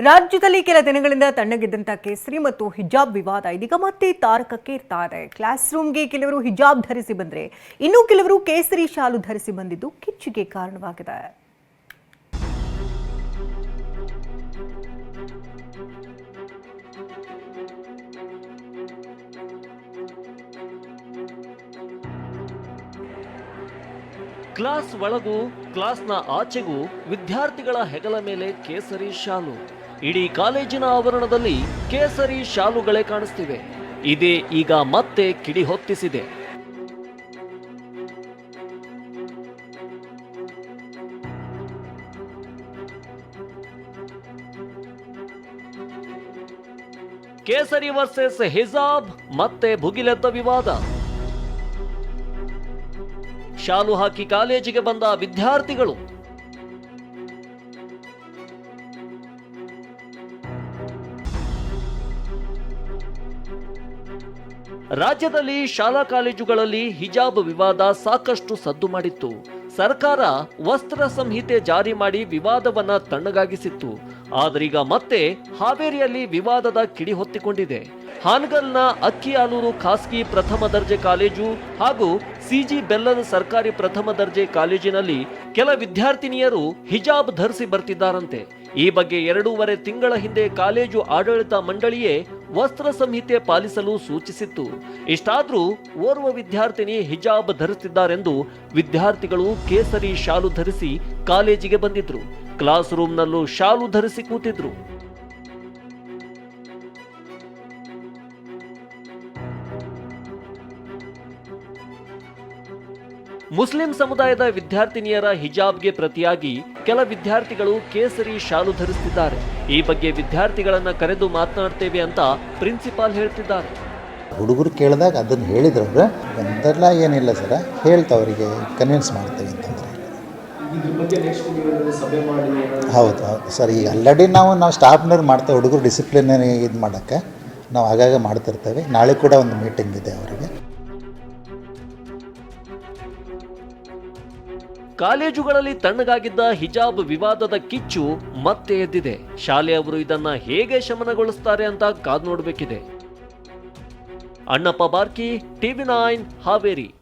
ರಾಜ್ಯದಲ್ಲಿ ಕೆಲ ದಿನಗಳಿಂದ ತಣ್ಣಗಿದ್ದಂಥ ಕೇಸರಿ ಮತ್ತು ಹಿಜಾಬ್ ವಿವಾದ ಇದೀಗ ಮತ್ತೆ ತಾರಕಕ್ಕೆ ಇರ್ತಾ ಇದೆ ಕ್ಲಾಸ್ ರೂಮ್ಗೆ ಕೆಲವರು ಹಿಜಾಬ್ ಧರಿಸಿ ಬಂದ್ರೆ ಇನ್ನು ಕೆಲವರು ಕೇಸರಿ ಶಾಲು ಧರಿಸಿ ಬಂದಿದ್ದು ಕಿಚ್ಚಿಗೆ ಕಾರಣವಾಗಿದೆ. ಕ್ಲಾಸ್ ಒಳಗೂ ಕ್ಲಾಸ್ನ ಆಚೆಗೂ ವಿದ್ಯಾರ್ಥಿಗಳ ಹೆಗಲ ಮೇಲೆ ಕೇಸರಿ ಶಾಲು. ಇಡೀ ಕಾಲೇಜಿನ ಆವರಣದಲ್ಲಿ ಕೇಸರಿ ಶಾಲುಗಳೇ ಕಾಣಿಸ್ತಿವೆ. ಇದೇ ಈಗ ಮತ್ತೆ ಕಿಡಿ ಹೊತ್ತಿಸಿದೆ. ಕೇಸರಿ ವರ್ಸಸ್ ಹಿಜಾಬ್, ಮತ್ತೆ ಭುಗಿಲೆದ್ದ ವಿವಾದ. ಶಾಲು ಹಾಕಿ ಕಾಲೇಜಿಗೆ ಬಂದ ವಿದ್ಯಾರ್ಥಿಗಳು. ರಾಜ್ಯದಲ್ಲಿ ಶಾಲಾ ಕಾಲೇಜುಗಳಲ್ಲಿ ಹಿಜಾಬ್ ವಿವಾದ ಸಾಕಷ್ಟು ಸದ್ದು ಮಾಡಿತ್ತು. ಸರ್ಕಾರ ವಸ್ತ್ರ ಸಂಹಿತೆ ಜಾರಿ ಮಾಡಿ ವಿವಾದವನ್ನ ತಣ್ಣಗಾಗಿಸಿತ್ತು. ಆದರೀಗ ಮತ್ತೆ ಹಾವೇರಿಯಲ್ಲಿ ವಿವಾದದ ಕಿಡಿ ಹೊತ್ತಿಕೊಂಡಿದೆ. ಹಾನಗಲ್ನ ಅಕ್ಕಿ ಆಲೂರು ಖಾಸಗಿ ಪ್ರಥಮ ದರ್ಜೆ ಕಾಲೇಜು ಹಾಗೂ ಸಿಜಿ ಬೆಲ್ಲದ ಸರ್ಕಾರಿ ಪ್ರಥಮ ದರ್ಜೆ ಕಾಲೇಜಿನಲ್ಲಿ ಕೆಲ ವಿದ್ಯಾರ್ಥಿನಿಯರು ಹಿಜಾಬ್ ಧರಿಸಿ ಬರ್ತಿದ್ದಾರಂತೆ. ಈ ಬಗ್ಗೆ ಎರಡೂವರೆ ತಿಂಗಳ ಹಿಂದೆ ಕಾಲೇಜು ಆಡಳಿತ ಮಂಡಳಿಯೇ ವಸ್ತ್ರ ಸಂಹಿತೆ ಪಾಲಿಸಲು ಸೂಚಿಸಿತ್ತು. ಇಷ್ಟಾದರೂ ಓರ್ವ ವಿದ್ಯಾರ್ಥಿನಿ ಹಿಜಾಬ್ ಧರಿಸಿದ್ದಾರೆಂದು ವಿದ್ಯಾರ್ಥಿಗಳು ಕೇಸರಿ ಶಾಲು ಧರಿಸಿ ಕಾಲೇಜಿಗೆ ಬಂದಿದ್ರು. ಕ್ಲಾಸ್ ರೂಮ್ನಲ್ಲೂ ಶಾಲು ಧರಿಸಿ ಕೂತಿದ್ರು. ಮುಸ್ಲಿಂ ಸಮುದಾಯದ ವಿದ್ಯಾರ್ಥಿನಿಯರ ಹಿಜಾಬ್ಗೆ ಪ್ರತಿಯಾಗಿ ಕೆಲ ವಿದ್ಯಾರ್ಥಿಗಳು ಕೇಸರಿ ಶಾಲು ಧರಿಸುತ್ತಿದ್ದಾರೆ ಈ ಬಗ್ಗೆ ವಿದ್ಯಾರ್ಥಿಗಳನ್ನ ಕರೆದು ಮಾತನಾಡ್ತೇವೆ ಅಂತ ಪ್ರಿನ್ಸಿಪಾಲ್ ಹೇಳ್ತಿದ್ದಾರೆ. ಹುಡುಗರು ಕೇಳಿದಾಗ ಅದನ್ನು ಹೇಳಿದ್ರು ಅವ್ರು ಒಂದಲ್ಲ ಏನಿಲ್ಲ ಸರ ಹೇಳ್ತಾವ್ರಿಗೆ ಕನ್ವಿನ್ಸ್ ಮಾಡ್ತೇವೆ ಅಂತಂದ್ರೆ ಹೌದು ಹೌದು. ಸರ್, ಈಗ ಆಲ್ರೆಡಿ ನಾವು ನಾವು ಸ್ಟಾಫ್ನವ್ರು ಮಾಡ್ತೇವೆ ಹುಡುಗರು ಡಿಸಿಪ್ಲಿನ್ ಇದು ಮಾಡೋಕ್ಕೆ, ನಾವು ಆಗಾಗ ಮಾಡ್ತಿರ್ತೇವೆ. ನಾಳೆ ಕೂಡ ಒಂದು ಮೀಟಿಂಗ್ ಇದೆ ಅವರಿಗೆ. ಕಾಲೇಜುಗಳಲ್ಲಿ ತಣ್ಣಗಾಗಿದ್ದ ಹಿಜಾಬ್ ವಿವಾದದ ಕಿಚ್ಚು ಮತ್ತೆ ಎದ್ದಿದೆ. ಶಾಲೆಯವರು ಇದನ್ನ ಹೇಗೆ ಶಮನಗೊಳಿಸ್ತಾರೆ ಅಂತ ಕಾದ್ ನೋಡಬೇಕಿದೆ. Annappa Barki, TV nine Haveri.